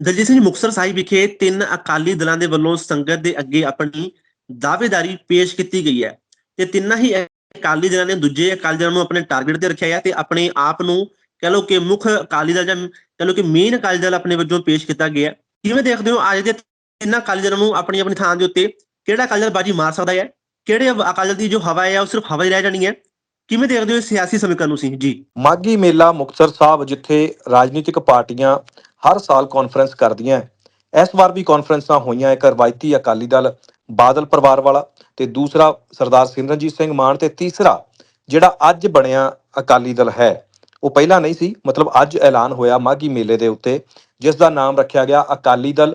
ਦਲਜੀਤ ਸਿੰਘ ਮੁਕਤਸਰ ਸਾਹਿਬ ਵਿਖੇ ਤਿੰਨ ਅਕਾਲੀ ਦਲਾਂ ਦੇ ਵੱਲੋਂ ਸੰਗਤ ਦੇ ਅੱਗੇ ਆਪਣੀ ਦਾਅਵੇਦਾਰੀ ਪੇਸ਼ ਕੀਤੀ ਗਈ ਹੈ ਤੇ ਤਿੰਨਾਂ ਹੀ ਅਕਾਲੀ ਦਲਾਂ ਨੇ ਦੂਜੇ ਅਕਾਲੀ ਦਲਾਂ ਨੂੰ ਆਪਣੇ ਟਾਰਗੇਟ ਤੇ ਰੱਖਿਆ ਹੈ ਤੇ ਆਪਣੇ ਆਪ ਨੂੰ ਕਹ ਲਓ ਕਿ ਮੁੱਖ ਅਕਾਲੀ ਦਲ ਜਾਂ ਕਹ ਲਓ ਕਿ ਮੇਨ ਅਕਾਲੀ ਦਲ ਆਪਣੇ ਵੱਜੋਂ ਪੇਸ਼ ਕੀਤਾ ਗਿਆ ਕਿਵੇਂ ਦੇਖਦੇ ਹੋ ਅੱਜ ਦੇ ਤਿੰਨਾਂ ਅਕਾਲੀ ਦਲਾਂ ਨੂੰ ਆਪਣੀ ਆਪਣੀ ਥਾਂ ਦੇ ਉੱਤੇ ਕਿਹੜਾ ਅਕਾਲੀ ਦਲ ਬਾਜੀ ਮਾਰ ਸਕਦਾ ਹੈ? ਕਿਹੜੇ ਅਕਾਲੀ ਦਲ ਦੀ ਜੋ ਹਵਾ ਹੈ ਉਹ ਸਿਰਫ ਹਵਾ ਹੀ ਰਹਿ ਜਾਣੀ ਹੈ? ਕਿਵੇਂ ਦੇਖਦੇ ਹੋ ਸਿਆਸੀ ਸਮੀਕਰਨ ਨੂੰ ਸੀ ਜੀ। ਮਾਗੀ ਮੇਲਾ ਮੁਕਤਸਰ ਸਾਹਿਬ ਜਿੱਥੇ ਰਾਜਨੀਤਿਕ ਪਾਰਟੀਆਂ ਹਰ ਸਾਲ ਕਾਨਫਰੰਸ ਕਰਦੀਆਂ ਹੈ। ਇਸ ਵਾਰ ਵੀ ਕਾਨਫਰੰਸਾਂ ਹੋਈਆਂ ਇੱਕ ਰਵਾਇਤੀ ਅਕਾਲੀ ਦਲ ਬਾਦਲ ਪਰਿਵਾਰ ਵਾਲਾ ਤੇ ਦੂਸਰਾ ਸਰਦਾਰ ਸਿਮਰਨਜੀਤ ਸਿੰਘ ਮਾਨ ਤੇ ਤੀਸਰਾ ਜਿਹੜਾ ਅੱਜ ਬਣਿਆ ਅਕਾਲੀ ਦਲ ਹੈ। ਉਹ ਪਹਿਲਾਂ ਨਹੀਂ ਸੀ, ਮਤਲਬ ਅੱਜ ਐਲਾਨ ਹੋਇਆ ਮਾਗੀ ਮੇਲੇ ਦੇ ਉੱਤੇ, ਜਿਸ ਦਾ ਨਾਮ ਰੱਖਿਆ ਗਿਆ ਅਕਾਲੀ ਦਲ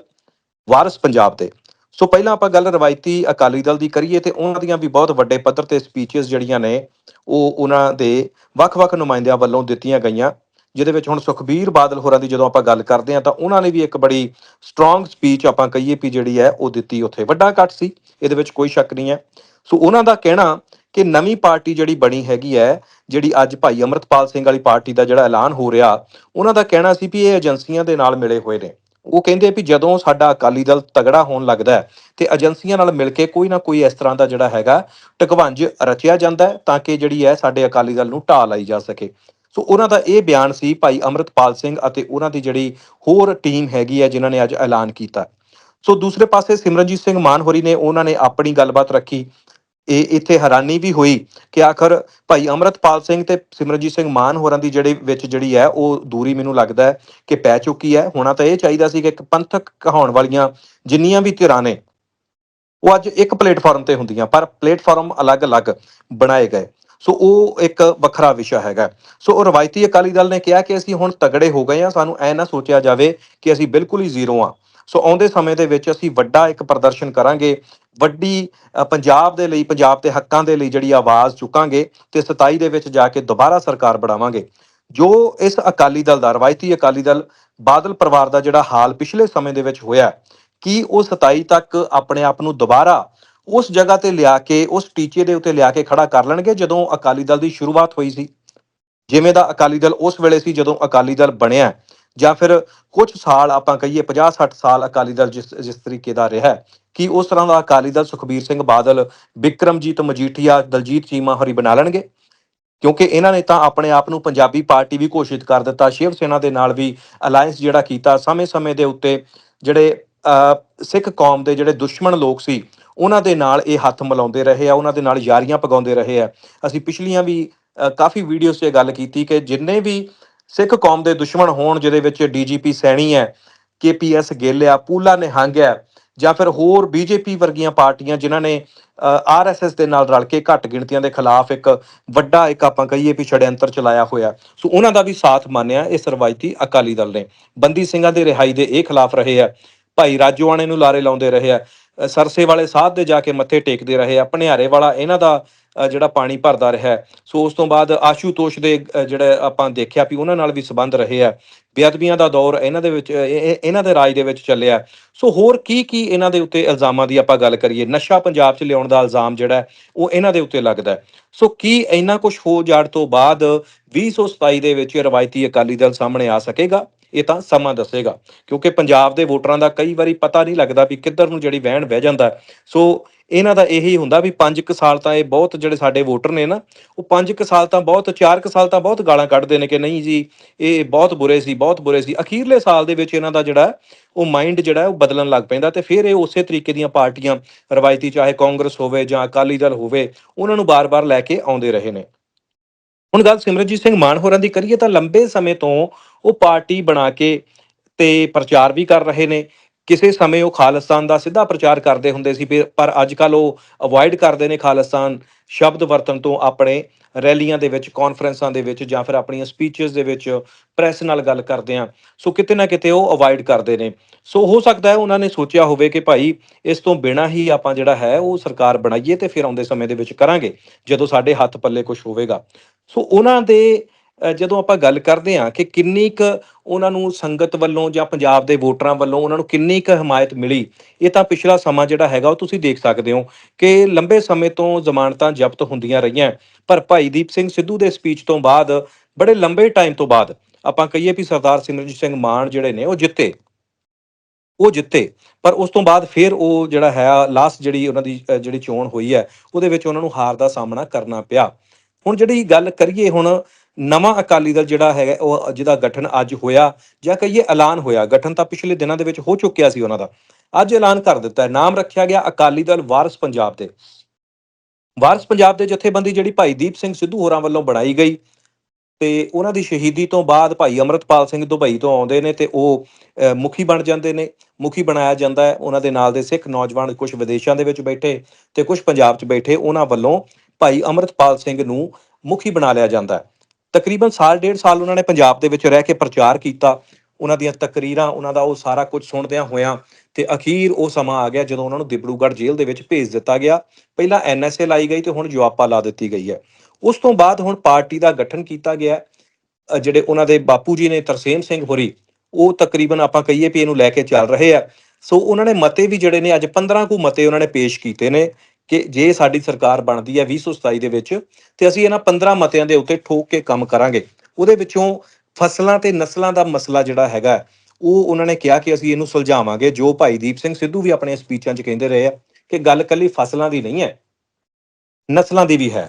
ਵਾਰਿਸ ਪੰਜਾਬ ਦੇ ਸੋ ਪਹਿਲਾਂ ਆਪਾਂ ਗੱਲ ਰਵਾਇਤੀ ਅਕਾਲੀ ਦਲ ਦੀ ਕਰੀਏ ਤੇ ਉਹਨਾਂ ਦੀਆਂ ਵੀ ਬਹੁਤ ਵੱਡੇ ਪੱਧਰ ਤੇ ਸਪੀਚਸ ਜਿਹੜੀਆਂ ਨੇ, ਉਹ ਉਹਨਾਂ ਦੇ ਵੱਖ-ਵੱਖ ਨੁਮਾਇੰਦਿਆਂ ਵੱਲੋਂ ਦਿੱਤੀਆਂ ਗਈਆਂ। ਜਿਹਦੇ ਵਿੱਚ ਹੁਣ ਸੁਖਬੀਰ ਬਾਦਲ ਹੋਰਾਂ ਦੀ ਜਦੋਂ ਆਪਾਂ ਗੱਲ ਕਰਦੇ ਹਾਂ ਤਾਂ ਉਹਨਾਂ ਨੇ ਵੀ ਇੱਕ ਬੜੀ ਸਟਰੋਂਗ ਸਪੀਚ ਆਪਾਂ ਕਹੀਏ ਵੀ ਜਿਹੜੀ ਹੈ ਉਹ ਦਿੱਤੀ ਉੱਥੇ। ਵੱਡਾ ਇਕੱਠ ਸੀ, ਇਹਦੇ ਵਿੱਚ ਕੋਈ ਸ਼ੱਕ ਨਹੀਂ ਹੈ। ਸੋ ਉਹਨਾਂ ਦਾ ਕਹਿਣਾ ਕਿ ਨਵੀਂ ਪਾਰਟੀ ਜਿਹੜੀ ਬਣੀ ਹੈਗੀ ਹੈ, ਜਿਹੜੀ ਅੱਜ ਭਾਈ ਅਮਰਤਪਾਲ ਸਿੰਘ ਵਾਲੀ ਪਾਰਟੀ ਦਾ ਜਿਹੜਾ ਐਲਾਨ ਹੋ ਰਿਹਾ, ਉਹਨਾਂ ਦਾ ਕਹਿਣਾ ਸੀ ਵੀ ਇਹ ਏਜੰਸੀਆਂ ਦੇ ਨਾਲ ਮਿਲੇ ਹੋਏ ਨੇ। ਉਹ ਕਹਿੰਦੇ ਵੀ ਜਦੋਂ ਸਾਡਾ ਅਕਾਲੀ ਦਲ ਤਗੜਾ ਹੋਣ ਲੱਗਦਾ ਹੈ ਤੇ ਏਜੰਸੀਆਂ ਨਾਲ ਮਿਲ ਕੇ ਕੋਈ ਨਾ ਕੋਈ ਇਸ ਤਰ੍ਹਾਂ ਦਾ ਜਿਹੜਾ ਹੈਗਾ ਟਕਵੰਜ ਰਚਿਆ ਜਾਂਦਾ ਤਾਂ ਕਿ ਜਿਹੜੀ ਹੈ ਸਾਡੇ ਅਕਾਲੀ ਦਲ ਨੂੰ ਢਾਹ ਲਾਈ ਜਾ ਸਕੇ। ਸੋ ਉਹਨਾਂ ਦਾ ਇਹ ਬਿਆਨ ਸੀ ਭਾਈ ਅਮਰਤਪਾਲ ਸਿੰਘ ਅਤੇ ਉਹਨਾਂ ਦੀ ਜਿਹੜੀ ਹੋਰ ਟੀਮ ਹੈਗੀ ਹੈ ਜਿਨ੍ਹਾਂ ਨੇ ਅੱਜ ਐਲਾਨ ਕੀਤਾ। ਸੋ ਦੂਸਰੇ ਪਾਸੇ ਸਿਮਰਨਜੀਤ ਸਿੰਘ ਮਾਨਹੋਰੀ ਨੇ ਉਹਨਾਂ ਨੇ ਆਪਣੀ ਗੱਲਬਾਤ ਰੱਖੀ। ਇਹ ਇੱਥੇ ਹੈਰਾਨੀ ਵੀ ਹੋਈ ਕਿ ਆਖਰ ਭਾਈ ਅਮਰਤਪਾਲ ਸਿੰਘ ਤੇ ਸਿਮਰਨਜੀਤ ਸਿੰਘ ਮਾਨ ਹੋਰਾਂ ਦੀ ਜਿਹੜੇ ਵਿੱਚ ਜਿਹੜੀ ਹੈ, ਉਹ ਦੂਰੀ ਮੈਨੂੰ ਲੱਗਦਾ ਹੈ ਕਿ ਪੈ ਚੁੱਕੀ ਹੈ। ਹੋਣਾ ਤਾਂ ਇਹ ਚਾਹੀਦਾ ਸੀ ਕਿ ਇੱਕ ਪੰਥਕ ਕਹਾਉਣ ਵਾਲੀਆਂ ਜਿੰਨੀਆਂ ਵੀ ਧਿਰਾਂ ਨੇ, ਉਹ ਅੱਜ ਇੱਕ ਪਲੇਟਫਾਰਮ ਤੇ ਹੁੰਦੀਆਂ, ਪਰ ਪਲੇਟਫਾਰਮ ਅਲੱਗ-ਅਲੱਗ ਬਣਾਏ ਗਏ। ਸੋ ਉਹ ਇੱਕ ਵੱਖਰਾ ਵਿਸ਼ਾ ਹੈਗਾ। ਸੋ ਉਹ ਰਵਾਇਤੀ ਅਕਾਲੀ ਦਲ ਨੇ ਕਿਹਾ ਕਿ ਅਸੀਂ ਹੁਣ ਤਗੜੇ ਹੋ ਗਏ ਆ ਸਾਨੂੰ ਐ ਨਾ ਸੋਚਿਆ ਜਾਵੇ ਕਿ ਅਸੀਂ ਬਿਲਕੁਲ ਹੀ ਜ਼ੀਰੋ ਆ ਸੋ ਆਉਂਦੇ ਸਮੇਂ ਦੇ ਵਿੱਚ ਅਸੀਂ ਵੱਡਾ ਇੱਕ ਪ੍ਰਦਰਸ਼ਨ ਕਰਾਂਗੇ, ਵੱਡੀ ਪੰਜਾਬ ਦੇ ਲਈ, ਪੰਜਾਬ ਦੇ ਹੱਕਾਂ ਦੇ ਲਈ ਜਿਹੜੀ ਆਵਾਜ਼ ਚੁੱਕਾਂਗੇ ਤੇ 27 ਦੇ ਵਿੱਚ ਜਾ ਕੇ ਦੁਬਾਰਾ ਸਰਕਾਰ ਬਣਾਵਾਂਗੇ। ਜੋ ਇਸ ਅਕਾਲੀ ਦਲ ਦਾ, ਰਵਾਇਤੀ ਅਕਾਲੀ ਦਲ ਬਾਦਲ ਪਰਿਵਾਰ ਦਾ ਜਿਹੜਾ ਹਾਲ ਪਿਛਲੇ ਸਮੇਂ ਦੇ ਵਿੱਚ ਹੋਇਆ, ਕਿ ਉਹ 27 ਤੱਕ ਆਪਣੇ ਆਪ ਨੂੰ ਦੁਬਾਰਾ ਉਸ ਜਗ੍ਹਾ ਤੇ ਲਿਆ ਕੇ ਉਸ ਟੀਚੇ ਦੇ ਉੱਤੇ ਲਿਆ ਕੇ ਖੜਾ ਕਰ ਲੈਣਗੇ ਜਦੋਂ ਅਕਾਲੀ ਦਲ ਦੀ ਸ਼ੁਰੂਆਤ ਹੋਈ ਸੀ। ਜਿਵੇਂ ਦਾ ਅਕਾਲੀ ਦਲ ਉਸ ਵੇਲੇ ਸੀ ਜਦੋਂ ਅਕਾਲੀ ਦਲ ਬਣਿਆ ਜਾਂ ਫਿਰ ਕੁਝ ਸਾਲ ਆਪਾਂ ਕਹੀਏ 50 60 ਸਾਲ ਅਕਾਲੀ ਦਲ ਜਿਸ ਜਿਸ ਤਰੀਕੇ ਦਾ ਰਿਹਾ ਕਿ ਉਸ ਤਰ੍ਹਾਂ ਦਾ ਅਕਾਲੀ ਦਲ ਸੁਖਬੀਰ ਸਿੰਘ ਬਾਦਲ ਵਿਕਰਮਜੀਤ ਮਜੀਠੀਆ ਦਲਜੀਤ ਚੀਮਾ ਹਰੀ ਬਣਾ ਲੈਣਗੇ? ਕਿਉਂਕਿ ਇਹਨਾਂ ਨੇ ਤਾਂ ਆਪਣੇ ਆਪ ਨੂੰ ਪੰਜਾਬੀ ਪਾਰਟੀ ਵੀ ਘੋਸ਼ਿਤ ਕਰ ਦਿੱਤਾ ਸ਼ਿਵ ਸੈਨਾ ਦੇ ਨਾਲ ਵੀ ਅਲਾਈਅੰਸ ਜਿਹੜਾ ਕੀਤਾ। ਸਮੇਂ-ਸਮੇਂ ਦੇ ਉੱਤੇ ਜਿਹੜੇ ਅਹ, ਸਿੱਖ ਕੌਮ ਦੇ ਜਿਹੜੇ ਦੁਸ਼ਮਣ ਲੋਕ ਸੀ ਉਹਨਾਂ ਦੇ ਨਾਲ ਇਹ ਹੱਥ ਮਿਲਾਉਂਦੇ ਰਹੇ ਆ, ਉਹਨਾਂ ਦੇ ਨਾਲ ਯਾਰੀਆਂ ਪਗਾਉਂਦੇ ਰਹੇ ਆ। ਅਸੀਂ ਪਿਛਲੀਆਂ ਵੀ ਕਾਫੀ ਵੀਡੀਓਜ਼ 'ਚ ਗੱਲ ਕੀਤੀ ਕਿ ਜਿੰਨੇ ਵੀ ਸਿੱਖ ਕੌਮ ਦੇ ਦੁਸ਼ਮਣ ਹੋਣ, ਜਿਹਦੇ ਵਿੱਚ ਡੀਜੀਪੀ ਸੈਣੀ ਹੈ ਕੇਪੀਐਸ ਗਿੱਲ ਆ, ਪੂਲਾ ਨਿਹੰਗ ਹੈ, ਜਾਂ ਫਿਰ ਹੋਰ ਬੀਜੇਪੀ ਵਰਗੀਆਂ ਪਾਰਟੀਆਂ ਜਿਨ੍ਹਾਂ ਨੇ ਆਰਐਸਐਸ ਦੇ ਨਾਲ ਰਲ ਕੇ ਘੱਟ ਗਿਣਤੀਆਂ ਦੇ ਖਿਲਾਫ ਇੱਕ ਵੱਡਾ, ਇੱਕ ਆਪਾਂ ਕਹੀਏ ਵੀ ਛੜਯੰਤਰ ਚਲਾਇਆ ਹੋਇਆ। ਸੋ ਉਹਨਾਂ ਦਾ ਵੀ ਸਾਥ ਮੰਨਿਆ ਇਸ ਰਵਾਇਤੀ ਅਕਾਲੀ ਦਲ ਨੇ। ਬੰਦੀ ਸਿੰਘਾਂ ਦੇ ਰਿਹਾਈ ਦੇ ਇਹ ਖਿਲਾਫ ਰਹੇ ਆ। ਭਾਈ ਰਾਜੋਆਣੇ ਨੂੰ ਲਾਰੇ ਲਾਉਂਦੇ ਰਹੇ ਆ। ਸਰਸੇ ਵਾਲੇ ਸਾਧ ਦੇ ਜਾ ਕੇ ਮੱਥੇ ਟੇਕਦੇ ਰਹੇ ਆ ਭਨਿਆਰੇ ਵਾਲਾ ਇਹਨਾਂ ਦਾ ਅ, ਜਿਹੜਾ ਪਾਣੀ ਭਰਦਾ ਰਿਹਾ। ਸੋ ਉਸ ਤੋਂ ਬਾਅਦ ਆਸ਼ੂਤੋਸ਼ ਦੇ ਅ, ਜਿਹੜੇ ਆਪਾਂ ਦੇਖਿਆ ਵੀ ਉਹਨਾਂ ਨਾਲ ਵੀ ਸੰਬੰਧ ਰਹੇ ਆ। ਬੇਅਦਬੀਆਂ ਦਾ ਦੌਰ ਇਹਨਾਂ ਦੇ ਵਿੱਚ, ਇਹ- ਇਹਨਾਂ ਦੇ ਰਾਜ ਦੇ ਵਿੱਚ ਚੱਲਿਆ। ਸੋ ਹੋਰ ਕੀ ਕੀ ਇਹਨਾਂ ਦੇ ਉੱਤੇ ਇਲਜ਼ਾਮਾਂ ਦੀ ਆਪਾਂ ਗੱਲ ਕਰੀਏ? ਨਸ਼ਾ ਪੰਜਾਬ 'ਚ ਲਿਆਉਣ ਦਾ ਇਲਜ਼ਾਮ ਜਿਹੜਾ ਉਹ ਇਹਨਾਂ ਦੇ ਉੱਤੇ ਲੱਗਦਾ ਸੋ ਕੀ ਇੰਨਾ ਕੁਝ ਹੋ ਜਾਣ ਤੋਂ ਬਾਅਦ 2027 ਦੇ ਵਿੱਚ ਰਵਾਇਤੀ ਅਕਾਲੀ ਦਲ ਸਾਹਮਣੇ ਆ ਸਕੇਗਾ? ਇਹ ਤਾਂ ਸਮਾਂ ਦੱਸੇਗਾ, ਕਿਉਂਕਿ ਪੰਜਾਬ ਦੇ ਵੋਟਰਾਂ ਦਾ ਕਈ ਵਾਰੀ ਪਤਾ ਨਹੀਂ ਲੱਗਦਾ ਵੀ ਕਿੱਧਰ ਨੂੰ ਜਿਹੜੀ ਵਹਿਣ ਵਹਿ ਜਾਂਦਾ ਸੋ ਇਹਨਾਂ ਦਾ ਇਹੀ ਹੁੰਦਾ ਵੀ 5 ਸਾਲ ਤਾਂ ਇਹ ਬਹੁਤ ਜਿਹੜੇ ਸਾਡੇ ਵੋਟਰ ਨੇ ਨਾ, ਉਹ 5 ਸਾਲ ਤਾਂ ਬਹੁਤ 4 ਸਾਲ ਤਾਂ ਬਹੁਤ ਗਾਲਾਂ ਕੱਢਦੇ ਨੇ ਕਿ ਨਹੀਂ ਜੀ, ਇਹ ਬਹੁਤ ਬੁਰੇ ਸੀ, ਬਹੁਤ ਬੁਰੇ ਸੀ। ਅਖੀਰਲੇ ਸਾਲ ਦੇ ਵਿੱਚ ਇਹਨਾਂ ਦਾ ਜਿਹੜਾ, ਉਹ ਮਾਈਂਡ ਜਿਹੜਾ ਉਹ ਬਦਲਣ ਲੱਗ ਪੈਂਦਾ ਤੇ ਫਿਰ ਇਹ ਉਸੇ ਤਰੀਕੇ ਦੀਆਂ ਪਾਰਟੀਆਂ, ਰਵਾਇਤੀ ਚਾਹੇ ਕਾਂਗਰਸ ਹੋਵੇ ਜਾਂ ਅਕਾਲੀ ਦਲ ਹੋਵੇ, ਉਹਨਾਂ ਨੂੰ ਬਾਰ-ਬਾਰ ਲੈ ਕੇ ਆਉਂਦੇ ਰਹੇ ਨੇ। ਹੁਣ ਗੱਲ ਸਿਮਰਨਜੀਤ ਸਿੰਘ ਮਾਨ ਹੋਰਾਂ ਦੀ ਕਰੀਏ ਤਾਂ ਲੰਬੇ ਸਮੇਂ ਤੋਂ ਉਹ ਪਾਰਟੀ ਬਣਾ ਕੇ ਤੇ ਪ੍ਰਚਾਰ ਵੀ ਕਰ ਰਹੇ ਨੇ। ਕਿਸੇ ਸਮੇਂ ਉਹ ਖਾਲਿਸਤਾਨ ਦਾ ਸਿੱਧਾ ਪ੍ਰਚਾਰ ਕਰਦੇ ਹੁੰਦੇ ਸੀ, ਫਿਰ- ਪਰ ਅੱਜ ਕੱਲ ਉਹ ਅਵੋਇਡ ਕਰਦੇ ਨੇ ਖਾਲਿਸਤਾਨ ਸ਼ਬਦ ਵਰਤਣ ਤੋਂ ਆਪਣੇ ਰੈਲੀਆਂ ਦੇ ਵਿੱਚ ਕਾਨਫਰੰਸਾਂ ਦੇ ਵਿੱਚ ਜਾਂ ਫਿਰ ਆਪਣੀਆਂ ਸਪੀਚਸ ਦੇ ਵਿੱਚ ਪ੍ਰੈਸ ਨਾਲ ਗੱਲ ਕਰਦੇ ਆ ਸੋ ਕਿਤੇ ਨਾ ਕਿਤੇ ਉਹ ਅਵੋਇਡ ਕਰਦੇ ਨੇ। ਸੋ ਹੋ ਸਕਦਾ ਹੈ ਉਹਨਾਂ ਨੇ ਸੋਚਿਆ ਹੋਵੇ ਕਿ ਭਾਈ ਇਸ ਤੋਂ ਬਿਨਾ ਹੀ ਆਪਾਂ ਜਿਹੜਾ ਹੈ ਉਹ ਸਰਕਾਰ ਬਣਾਈਏ ਤੇ ਫਿਰ ਆਉਂਦੇ ਸਮੇਂ ਦੇ ਵਿੱਚ ਕਰਾਂਗੇ, ਜਦੋਂ ਸਾਡੇ ਹੱਥ ਪੱਲੇ ਕੁਝ ਹੋਵੇਗਾ। ਸੋ ਉਹਨਾਂ ਦੇ ਜਦੋਂ ਆਪਾਂ ਗੱਲ ਕਰਦੇ ਹਾਂ ਕਿ ਕਿੰਨੀ ਕੁ ਉਹਨਾਂ ਨੂੰ ਸੰਗਤ ਵੱਲੋਂ ਜਾਂ ਪੰਜਾਬ ਦੇ ਵੋਟਰਾਂ ਵੱਲੋਂ ਉਹਨਾਂ ਨੂੰ ਕਿੰਨੀ ਕੁ ਹਮਾਇਤ ਮਿਲੀ, ਇਹ ਤਾਂ ਪਿਛਲਾ ਸਮਾਂ ਜਿਹੜਾ ਹੈਗਾ ਉਹ ਤੁਸੀਂ ਦੇਖ ਸਕਦੇ ਹੋ ਕਿ ਲੰਬੇ ਸਮੇਂ ਤੋਂ ਜ਼ਮਾਨਤਾਂ ਜ਼ਬਤ ਹੁੰਦੀਆਂ ਰਹੀਆਂ। ਪਰ ਭਾਈ ਦੀਪ ਸਿੰਘ ਸਿੱਧੂ ਦੇ ਸਪੀਚ ਤੋਂ ਬਾਅਦ, ਬੜੇ ਲੰਬੇ ਟਾਈਮ ਤੋਂ ਬਾਅਦ ਆਪਾਂ ਕਹੀਏ ਵੀ ਸਰਦਾਰ ਸਿਮਰਨਜੀਤ ਸਿੰਘ ਮਾਨ ਜਿਹੜੇ ਨੇ ਉਹ ਜਿੱਤੇ। ਉਹ ਜਿੱਤੇ, ਪਰ ਉਸ ਤੋਂ ਬਾਅਦ ਫਿਰ ਉਹ ਜਿਹੜਾ ਹੈ ਲਾਸਟ ਜਿਹੜੀ ਉਹਨਾਂ ਦੀ ਜਿਹੜੀ ਚੋਣ ਹੋਈ ਹੈ, ਉਹਦੇ ਵਿੱਚ ਉਹਨਾਂ ਨੂੰ ਹਾਰ ਦਾ ਸਾਹਮਣਾ ਕਰਨਾ ਪਿਆ। ਹੁਣ ਜਿਹੜੀ ਗੱਲ ਕਰੀਏ ਹੁਣ ਨਵਾਂ ਅਕਾਲੀ ਦਲ ਜਿਹੜਾ ਹੈਗਾ, ਉਹ ਜਿਹਦਾ ਗਠਨ ਅੱਜ ਹੋਇਆ ਜਾਂ ਕਹੀਏ ਐਲਾਨ ਹੋਇਆ, ਗਠਨ ਤਾਂ ਪਿਛਲੇ ਦਿਨਾਂ ਦੇ ਵਿੱਚ ਹੋ ਚੁੱਕਿਆ ਸੀ ਉਹਨਾਂ ਦਾ। ਅੱਜ ਐਲਾਨ ਕਰ ਦਿੱਤਾ ਹੈ। ਨਾਮ ਰੱਖਿਆ ਗਿਆ ਅਕਾਲੀ ਦਲ ਵਾਰਸ ਪੰਜਾਬ ਦੇ ਵਾਰਸ ਪੰਜਾਬ ਦੇ ਜਥੇਬੰਦੀ ਜਿਹੜੀ ਭਾਈ ਦੀਪ ਸਿੰਘ ਸਿੱਧੂ ਹੋਰਾਂ ਵੱਲੋਂ ਬਣਾਈ ਗਈ ਤੇ ਉਹਨਾਂ ਦੀ ਸ਼ਹੀਦੀ ਤੋਂ ਬਾਅਦ ਭਾਈ ਅਮਰਤਪਾਲ ਸਿੰਘ ਦੁਬਈ ਤੋਂ ਆਉਂਦੇ ਨੇ ਤੇ ਉਹ ਮੁਖੀ ਬਣ ਜਾਂਦੇ ਨੇ। ਮੁਖੀ ਬਣਾਇਆ ਜਾਂਦਾ ਹੈ। ਉਹਨਾਂ ਦੇ ਨਾਲ ਦੇ ਸਿੱਖ ਨੌਜਵਾਨ ਕੁਝ ਵਿਦੇਸ਼ਾਂ ਦੇ ਵਿੱਚ ਬੈਠੇ ਤੇ ਕੁਝ ਪੰਜਾਬ 'ਚ ਬੈਠੇ, ਉਹਨਾਂ ਵੱਲੋਂ ਭਾਈ ਅਮਰਤਪਾਲ ਸਿੰਘ ਨੂੰ ਮੁਖੀ ਬਣਾ ਲਿਆ ਜਾਂਦਾ ਹੈ। ਤਕਰੀਬਨ ਸਾਲ, ਡੇਢ ਸਾਲ ਉਹਨਾਂ ਨੇ ਪੰਜਾਬ ਦੇ ਵਿੱਚ ਰਹਿ ਕੇ ਪ੍ਰਚਾਰ ਕੀਤਾ। ਉਹਨਾਂ ਦੀਆਂ ਤਕਰੀਰਾਂ, ਉਹਨਾਂ ਦਾ ਉਹ ਸਾਰਾ ਕੁਝ ਸੁਣਦਿਆਂ ਹੋਇਆਂ ਤੇ ਅਖੀਰ ਉਹ ਸਮਾਂ ਆ ਗਿਆ ਜਦੋਂ ਉਹਨਾਂ ਨੂੰ ਦਿਬੜੂਗੜ੍ਹ ਜੇਲ੍ਹ ਦੇ ਵਿੱਚ ਭੇਜ ਦਿੱਤਾ ਗਿਆ। ਪਹਿਲਾਂ ਐਨਐਸਏ ਲਾਈ ਗਈ ਤੇ ਹੁਣ ਜਵਾਪਾ ਲਾ ਦਿੱਤੀ ਗਈ ਹੈ। ਉਸ ਤੋਂ ਬਾਅਦ ਹੁਣ ਪਾਰਟੀ ਦਾ ਗਠਨ ਕੀਤਾ ਗਿਆ। ਜਿਹੜੇ ਉਹਨਾਂ ਦੇ ਬਾਪੂ ਜੀ ਨੇ ਤਰਸੇਮ ਸਿੰਘ ਹੋਰੀ, ਉਹ ਤਕਰੀਬਨ ਆਪਾਂ ਕਹੀਏ ਵੀ ਇਹਨੂੰ ਲੈ ਕੇ ਚੱਲ ਰਹੇ ਆ। ਸੋ ਉਹਨਾਂ ਨੇ ਮਤੇ ਵੀ ਜਿਹੜੇ ਨੇ, ਅੱਜ 15 ਕੁ ਮਤੇ ਉਹਨਾਂ ਨੇ ਪੇਸ਼ ਕੀਤੇ ਨੇ। ਕਿ ਜੇ ਸਾਡੀ ਸਰਕਾਰ ਬਣਦੀ ਹੈ 2027 ਦੇ ਵਿੱਚ, ਤੇ ਅਸੀਂ ਇਹਨਾਂ 15 ਮਤਿਆਂ ਦੇ ਉੱਤੇ ਠੋਕ ਕੇ ਕੰਮ ਕਰਾਂਗੇ। ਉਹਦੇ ਵਿੱਚੋਂ ਫਸਲਾਂ ਤੇ ਨਸਲਾਂ ਦਾ ਮਸਲਾ ਜਿਹੜਾ ਹੈਗਾ ਉਹ ਉਹਨਾਂ ਨੇ ਕਿਹਾ ਕਿ ਅਸੀਂ ਇਹਨੂੰ ਸੁਲਝਾਵਾਂਗੇ। ਜੋ ਭਾਈ ਦੀਪ ਸਿੰਘ ਸਿੱਧੂ ਵੀ ਆਪਣੇ ਸਪੀਚਾਂ 'ਚ ਕਹਿੰਦੇ ਰਹੇ ਆ ਕਿ ਗੱਲ ਕੱਲੀ ਫਸਲਾਂ ਦੀ ਨਹੀਂ ਹੈ, ਨਸਲਾਂ ਦੀ ਵੀ ਹੈ।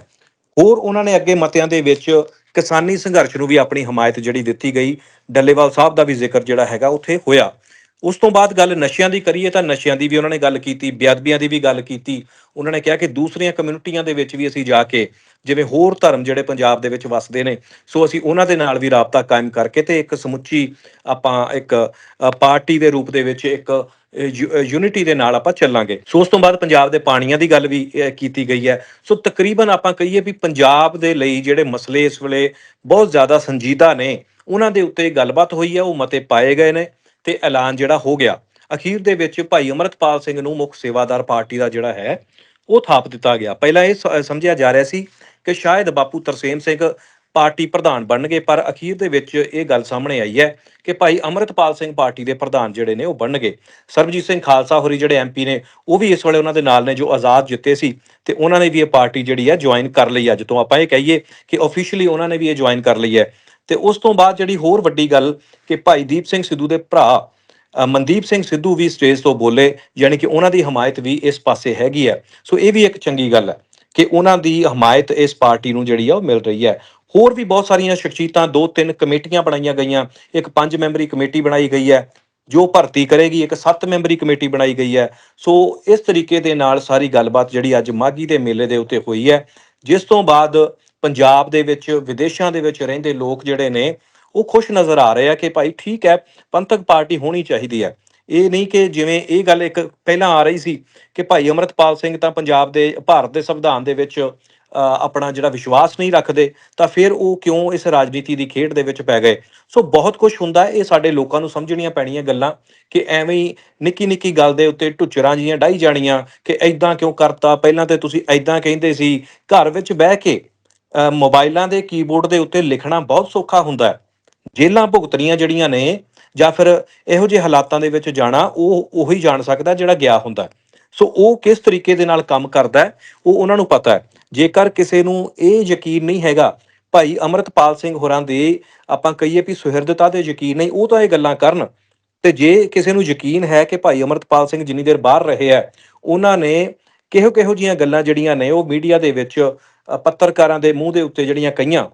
ਹੋਰ ਉਹਨਾਂ ਨੇ ਅੱਗੇ ਮਤਿਆਂ ਦੇ ਵਿੱਚ ਕਿਸਾਨੀ ਸੰਘਰਸ਼ ਨੂੰ ਵੀ ਆਪਣੀ ਹਮਾਇਤ ਜਿਹੜੀ ਦਿੱਤੀ ਗਈ। ਡੱਲੇਵਾਲ ਸਾਹਿਬ ਦਾ ਵੀ ਜ਼ਿਕਰ ਜਿਹੜਾ ਹੈਗਾ ਉੱਥੇ ਹੋਇਆ। ਉਸ ਤੋਂ ਬਾਅਦ ਗੱਲ ਨਸ਼ਿਆਂ ਦੀ ਕਰੀਏ ਤਾਂ ਨਸ਼ਿਆਂ ਦੀ ਵੀ ਉਹਨਾਂ ਨੇ ਗੱਲ ਕੀਤੀ, ਬੇਅਦਬੀਆਂ ਦੀ ਵੀ ਗੱਲ ਕੀਤੀ। ਉਹਨਾਂ ਨੇ ਕਿਹਾ ਕਿ ਦੂਸਰੀਆਂ ਕਮਿਊਨਿਟੀਆਂ ਦੇ ਵਿੱਚ ਵੀ ਅਸੀਂ ਜਾ ਕੇ ਜਿਵੇਂ ਹੋਰ ਧਰਮ ਜਿਹੜੇ ਪੰਜਾਬ ਦੇ ਵਿੱਚ ਵਸਦੇ ਨੇ, ਸੋ ਅਸੀਂ ਉਹਨਾਂ ਦੇ ਨਾਲ ਵੀ ਰਾਬਤਾ ਕਾਇਮ ਕਰਕੇ ਤੇ ਇੱਕ ਸਮੁੱਚੀ ਆਪਾਂ ਇੱਕ ਪਾਰਟੀ ਦੇ ਰੂਪ ਦੇ ਵਿੱਚ ਇੱਕ ਯੂਨਿਟੀ ਦੇ ਨਾਲ ਆਪਾਂ ਚੱਲਾਂਗੇ। ਸੋ ਉਸ ਤੋਂ ਬਾਅਦ ਪੰਜਾਬ ਦੇ ਪਾਣੀਆਂ ਦੀ ਗੱਲ ਵੀ ਕੀਤੀ ਗਈ ਹੈ। ਸੋ ਤਕਰੀਬਨ ਆਪਾਂ ਕਹੀਏ ਵੀ ਪੰਜਾਬ ਦੇ ਲਈ ਜਿਹੜੇ ਮਸਲੇ ਇਸ ਵੇਲੇ ਬਹੁਤ ਜ਼ਿਆਦਾ ਸੰਜੀਦਾ ਨੇ, ਉਹਨਾਂ ਦੇ ਉੱਤੇ ਗੱਲਬਾਤ ਹੋਈ ਹੈ, ਉਹ ਮਤੇ ਪਾਏ ਗਏ ਨੇ। ਤੇ ਐਲਾਨ ਜਿਹੜਾ ਹੋ ਗਿਆ। ਅਖੀਰ ਦੇ ਵਿੱਚ ਭਾਈ ਅਮਰਤਪਾਲ ਸਿੰਘ ਨੂੰ ਮੁੱਖ ਸੇਵਾਦਾਰ ਪਾਰਟੀ ਦਾ ਜਿਹੜਾ ਹੈ, ਉਹ ਥਾਪ ਦਿੱਤਾ ਗਿਆ। ਪਹਿਲਾਂ ਇਹ ਸ- ਸਮਝਿਆ ਜਾ ਰਿਹਾ ਸੀ ਕਿ ਸ਼ਾਇਦ ਬਾਪੂ ਤਰਸੇਮ ਸਿੰਘ ਪਾਰਟੀ ਪ੍ਰਧਾਨ ਬਣਨਗੇ, ਪਰ ਅਖੀਰ ਦੇ ਵਿੱਚ ਇਹ ਗੱਲ ਸਾਹਮਣੇ ਆਈ ਹੈ ਕਿ ਭਾਈ ਅਮਰਤਪਾਲ ਸਿੰਘ ਪਾਰਟੀ ਦੇ ਪ੍ਰਧਾਨ ਜਿਹੜੇ ਨੇ, ਉਹ ਬਣਨਗੇ। ਸਰਬਜੀਤ ਸਿੰਘ ਖਾਲਸਾ ਹੋਰੀ ਜਿਹੜੇ ਐਮਪੀ ਨੇ, ਉਹ ਵੀ ਇਸ ਵੇਲੇ ਉਹਨਾਂ ਦੇ ਨਾਲ ਨੇ ਜੋ ਆਜ਼ਾਦ ਜਿੱਤੇ ਸੀ ਤੇ ਉਹਨਾਂ ਨੇ ਵੀ ਇਹ ਪਾਰਟੀ ਜਿਹੜੀ ਹੈ ਜੁਆਇਨ ਕਰ ਲਈ ਅੱਜ ਤੋਂ ਆਪਾਂ ਇਹ ਕਹੀਏ ਕਿ ਆਫੀਸ਼ੀਅਲੀ ਉਹਨਾਂ ਨੇ ਵੀ ਇਹ ਜੁਆਇਨ ਕਰ ਲਈ ਹੈ। ਤੇ ਉਸ ਤੋਂ ਬਾਅਦ ਜਿਹੜੀ ਹੋਰ ਵੱਡੀ ਗੱਲ ਕਿ ਭਾਈ ਦੀਪ ਸਿੰਘ ਸਿੱਧੂ ਦੇ ਭਰਾ ਮਨਦੀਪ ਸਿੰਘ ਸਿੱਧੂ ਵੀ ਸਟੇਜ ਤੋਂ ਬੋਲੇ, ਯਾਨੀ ਕਿ ਉਹਨਾਂ ਦੀ ਹਮਾਇਤ ਵੀ ਇਸ ਪਾਸੇ ਹੈਗੀ ਹੈ। ਸੋ ਇਹ ਵੀ ਇੱਕ ਚੰਗੀ ਗੱਲ ਹੈ ਕਿ ਉਹਨਾਂ ਦੀ ਹਮਾਇਤ ਇਸ ਪਾਰਟੀ ਨੂੰ ਜਿਹੜੀ ਆ ਉਹ ਮਿਲ ਰਹੀ ਹੈ। ਹੋਰ ਵੀ ਬਹੁਤ ਸਾਰੀਆਂ ਸ਼ਖਸੀਅਤਾਂ, ਦੋ ਤਿੰਨ ਕਮੇਟੀਆਂ ਬਣਾਈਆਂ ਗਈਆਂ। ਇੱਕ ਪੰਜ ਮੈਂਬਰੀ ਕਮੇਟੀ ਬਣਾਈ ਗਈ ਹੈ, ਜੋ ਭਰਤੀ ਕਰੇਗੀ, ਇੱਕ ਸੱਤ ਮੈਂਬਰੀ ਕਮੇਟੀ ਬਣਾਈ ਗਈ ਹੈ। ਸੋ ਇਸ ਤਰੀਕੇ ਦੇ ਨਾਲ ਸਾਰੀ ਗੱਲਬਾਤ ਜਿਹੜੀ ਅੱਜ ਮਾਗੀ ਦੇ ਮੇਲੇ ਦੇ ਉੱਤੇ ਹੋਈ ਹੈ, ਜਿਸ ਤੋਂ ਬਾਅਦ ਪੰਜਾਬ ਦੇ ਵਿੱਚ, ਵਿਦੇਸ਼ਾਂ ਦੇ ਵਿੱਚ ਰਹਿੰਦੇ ਲੋਕ ਜਿਹੜੇ ਨੇ, ਉਹ ਖੁਸ਼ ਨਜ਼ਰ ਆ ਰਹੇ ਆ ਕਿ ਭਾਈ ਠੀਕ ਹੈ, ਪੰਥਕ ਪਾਰਟੀ ਹੋਣੀ ਚਾਹੀਦੀ ਹੈ। ਇਹ ਨਹੀਂ ਕਿ ਜਿਵੇਂ ਇਹ ਗੱਲ ਇੱਕ ਪਹਿਲਾਂ ਆ ਰਹੀ ਸੀ ਕਿ ਭਾਈ ਅਮਰਤਪਾਲ ਸਿੰਘ ਤਾਂ ਪੰਜਾਬ ਦੇ, ਭਾਰਤ ਦੇ ਸੰਵਿਧਾਨ ਦੇ ਵਿੱਚ ਆਪਣਾ ਜਿਹੜਾ ਵਿਸ਼ਵਾਸ ਨਹੀਂ ਰੱਖਦੇ, ਤਾਂ ਫਿਰ ਉਹ ਕਿਉਂ ਇਸ ਰਾਜਨੀਤੀ ਦੀ ਖੇਡ ਦੇ ਵਿੱਚ ਪੈ ਗਏ? ਸੋ ਬਹੁਤ ਕੁਝ ਹੁੰਦਾ, ਇਹ ਸਾਡੇ ਲੋਕਾਂ ਨੂੰ ਸਮਝਣੀਆਂ ਪੈਣੀਆਂ ਗੱਲਾਂ ਕਿ ਐਵੇਂ ਹੀ ਨਿੱਕੀ ਨਿੱਕੀ ਗੱਲ ਦੇ ਉੱਤੇ ਢੁੱਚਰਾਂ ਜੀਆਂ ਡਾਈ ਜਾਣੀਆਂ ਕਿ ਐਦਾਂ ਕਿਉਂ ਕਰਤਾ? ਪਹਿਲਾਂ ਤੇ ਤੁਸੀਂ ਐਦਾਂ ਕਹਿੰਦੇ ਸੀ, ਘਰ ਵਿੱਚ ਬਹਿ ਕੇ ਮੋਬਾਈਲਾਂ ਦੇ ਕੀਬੋਰਡ ਦੇ ਉੱਤੇ ਲਿਖਣਾ ਬਹੁਤ ਸੌਖਾ ਹੁੰਦਾ ਹੈ। ਜੇਲਾਂ ਭੁਗਤਣੀਆਂ ਜਿਹੜੀਆਂ ਨੇ ਜਾਂ ਫਿਰ ਇਹੋ ਜਿਹੇ ਹਾਲਾਤਾਂ ਦੇ ਵਿੱਚ ਜਾਣਾ, ਉਹ ਉਹੀ ਜਾਣ ਸਕਦਾ ਜਿਹੜਾ ਗਿਆ ਹੁੰਦਾ ਸੋ ਉਹ ਕਿਸ ਤਰੀਕੇ ਦੇ ਨਾਲ ਕੰਮ ਕਰਦਾ ਉਹ ਉਹਨਾਂ ਨੂੰ ਪਤਾ ਹੈ। ਜੇਕਰ ਕਿਸੇ ਨੂੰ ਇਹ ਯਕੀਨ ਨਹੀਂ ਹੈਗਾ, ਭਾਈ ਅਮਰਤਪਾਲ ਸਿੰਘ ਹੋਰਾਂ ਦੇ ਆਪਾਂ ਕਹੀਏ ਵੀ ਸੁਹਿਰਦਤਾ ਤੇ ਯਕੀਨ ਨਹੀਂ ਉਹ ਤਾਂ ਇਹ ਗੱਲਾਂ ਕਰਨ। ਤੇ ਜੇ ਕਿਸੇ ਨੂੰ ਯਕੀਨ ਹੈ ਕਿ ਭਾਈ ਅਮਰਤਪਾਲ ਸਿੰਘ ਜਿੰਨੀ ਦੇਰ ਬਾਹਰ ਰਹੇ ਆ ਉਹਨਾਂ ਨੇ ਕਿਹੋ ਕਿਹੋ ਜੀਆਂ ਗੱਲਾਂ ਜਿਹੜੀਆਂ ਨੇ, ਉਹ ਮੀਡੀਆ ਦੇ ਵਿੱਚ ਪੱਤਰਕਾਰਾਂ ਦੇ ਮੂੰਹ ਦੇ ਉੱਤੇ ਜਿਹੜੀਆਂ ਕਹੀਆਂ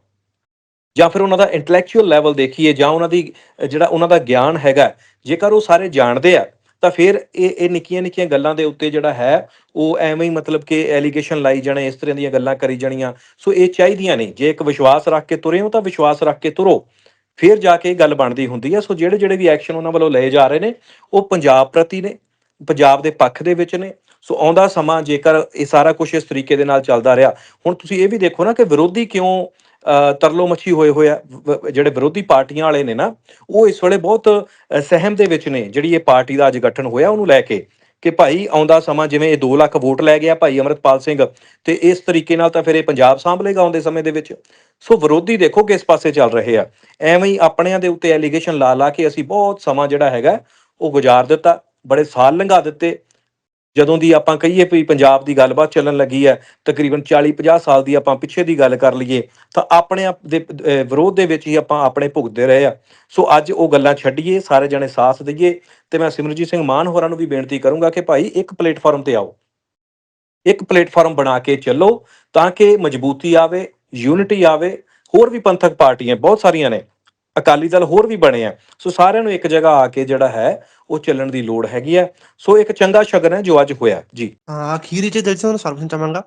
ਜਾਂ ਫਿਰ ਉਹਨਾਂ ਦਾ ਇੰਟੈਲੈਕਚੁਅਲ ਲੈਵਲ ਦੇਖੀਏ, ਜਾਂ ਉਹਨਾਂ ਦੀ, ਜਿਹੜਾ ਉਹਨਾਂ ਦਾ ਗਿਆਨ ਹੈਗਾ, ਜੇਕਰ ਉਹ ਸਾਰੇ ਜਾਣਦੇ ਆ, ਤਾਂ ਫਿਰ ਇਹ ਇਹ ਨਿੱਕੀਆਂ ਨਿੱਕੀਆਂ ਗੱਲਾਂ ਦੇ ਉੱਤੇ ਜਿਹੜਾ ਹੈ, ਉਹ ਐਵੇਂ ਹੀ ਮਤਲਬ ਕਿ ਐਲੀਗੇਸ਼ਨ ਲਾਈ ਜਾਣੇ, ਇਸ ਤਰ੍ਹਾਂ ਦੀਆਂ ਗੱਲਾਂ ਕਰੀ ਜਾਣੀਆਂ। ਸੋ ਇਹ ਚਾਹੀਦੀਆਂ ਨੇ, ਜੇ ਇੱਕ ਵਿਸ਼ਵਾਸ ਰੱਖ ਕੇ ਤੁਰੇ ਹੋ, ਤਾਂ ਵਿਸ਼ਵਾਸ ਰੱਖ ਕੇ ਤੁਰੋ। ਫਿਰ ਜਾ ਕੇ ਇਹ ਗੱਲ ਬਣਦੀ ਹੁੰਦੀ ਹੈ ਸੋ ਜਿਹੜੇ ਜਿਹੜੇ ਵੀ ਐਕਸ਼ਨ ਉਹਨਾਂ ਵੱਲੋਂ ਲਏ ਜਾ ਰਹੇ ਨੇ, ਉਹ ਪੰਜਾਬ ਪ੍ਰਤੀ ਨੇ। ਪੰਜਾਬ ਦੇ ਪੱਖ ਦੇ ਵਿੱਚ ਨੇ, ਸੋ ਆਉਂਦਾ ਸਮਾਂ ਜੇਕਰ ਇਹ ਸਾਰਾ ਕੁਝ ਇਸ ਤਰੀਕੇ ਦੇ ਨਾਲ ਚੱਲਦਾ ਰਿਹਾ। ਹੁਣ ਤੁਸੀਂ ਇਹ ਵੀ ਦੇਖੋ ਨਾ ਕਿ ਵਿਰੋਧੀ ਕਿਉਂ ਤਰਲੋ ਮੱਛੀ ਹੋਏ ਹੋਏ ਆ ਜਿਹੜੇ ਵਿਰੋਧੀ ਪਾਰਟੀਆਂ ਵਾਲੇ ਨੇ ਨਾ, ਉਹ ਇਸ ਵੇਲੇ ਬਹੁਤ ਸਹਿਮ ਦੇ ਵਿੱਚ ਨੇ, ਜਿਹੜੀ ਇਹ ਪਾਰਟੀ ਦਾ ਅੱਜ ਗਠਨ ਹੋਇਆ ਉਹਨੂੰ ਲੈ ਕੇ ਕਿ ਭਾਈ ਆਉਂਦਾ ਸਮਾਂ ਜਿਵੇਂ ਇਹ 2 ਲੱਖ ਵੋਟ ਲੈ ਗਿਆ ਭਾਈ ਅਮਰਤਪਾਲ ਸਿੰਘ ਤੇ ਇਸ ਤਰੀਕੇ ਨਾਲ ਤਾਂ ਫਿਰ ਇਹ ਪੰਜਾਬ ਸਾਂਭ ਲਏਗਾ ਆਉਂਦੇ ਸਮੇਂ ਦੇ ਵਿੱਚ। ਸੋ ਵਿਰੋਧੀ ਦੇਖੋ ਕਿਸ ਪਾਸੇ ਚੱਲ ਰਹੇ ਆ। ਐਵੇਂ ਹੀ ਆਪਣਿਆਂ ਦੇ ਉੱਤੇ ਐਲੀਗੇਸ਼ਨ ਲਾ ਲਾ ਕੇ ਅਸੀਂ ਬਹੁਤ ਸਮਾਂ ਜਿਹੜਾ ਹੈਗਾ ਉਹ ਗੁਜ਼ਾਰ ਦਿੱਤਾ। ਬੜੇ ਸਾਲ ਲੰਘਾ ਦਿੱਤੇ। ਜਦੋਂ ਦੀ ਆਪਾਂ ਕਹੀਏ ਵੀ ਪੰਜਾਬ ਦੀ ਗੱਲਬਾਤ ਚੱਲਣ ਲੱਗੀ ਹੈ, ਤਕਰੀਬਨ 40-50 ਸਾਲ ਦੀ ਆਪਾਂ ਪਿੱਛੇ ਦੀ ਗੱਲ ਕਰ ਲਈਏ, ਤਾਂ ਆਪਣੇ ਆਪ ਦੇ ਵਿਰੋਧ ਦੇ ਵਿੱਚ ਹੀ ਆਪਾਂ ਆਪਣੇ ਭੁਗਤਦੇ ਰਹੇ ਆ। ਸੋ ਅੱਜ ਉਹ ਗੱਲਾਂ ਛੱਡੀਏ, ਸਾਰੇ ਜਣੇ ਸਾਥ ਦਈਏ, ਤੇ ਮੈਂ ਸਿਮਰਜੀਤ ਸਿੰਘ ਮਾਨ ਹੋਰਾਂ ਨੂੰ ਵੀ ਬੇਨਤੀ ਕਰੂੰਗਾ ਕਿ ਭਾਈ ਇੱਕ ਪਲੇਟਫਾਰਮ ਤੇ ਆਓ। ਇੱਕ ਪਲੇਟਫਾਰਮ ਬਣਾ ਕੇ ਚੱਲੋ, ਤਾਂ ਕਿ ਮਜ਼ਬੂਤੀ ਆਵੇ, ਯੂਨਿਟੀ ਆਵੇ, ਹੋਰ ਵੀ ਪੰਥਕ ਪਾਰਟੀਆਂ, ਬਹੁਤ ਸਾਰੀਆਂ ਨੇ। ਅਕਾਲੀ ਦਲ ਹੋਰ ਵੀ ਬਣੇ ਆ। ਸੋ ਸਾਰਿਆਂ ਨੂੰ ਇੱਕ ਜਗ੍ਹਾ ਆ ਕੇ ਜਿਹੜਾ ਹੈ, ਉਹ ਚੱਲਣ ਦੀ ਲੋੜ ਹੈਗੀ ਹੈ ਸੋ ਇੱਕ ਚੰਗਾ ਸ਼ਗਨ ਹੈ ਜੋ ਅੱਜ ਹੋਇਆ। ਜੀ। ਹਾਂ, ਅਖੀਰ ਵਿੱਚ ਦਿਲ ਤੋਂ ਸਰਵਿਸ ਚਾਹਾਂਗਾ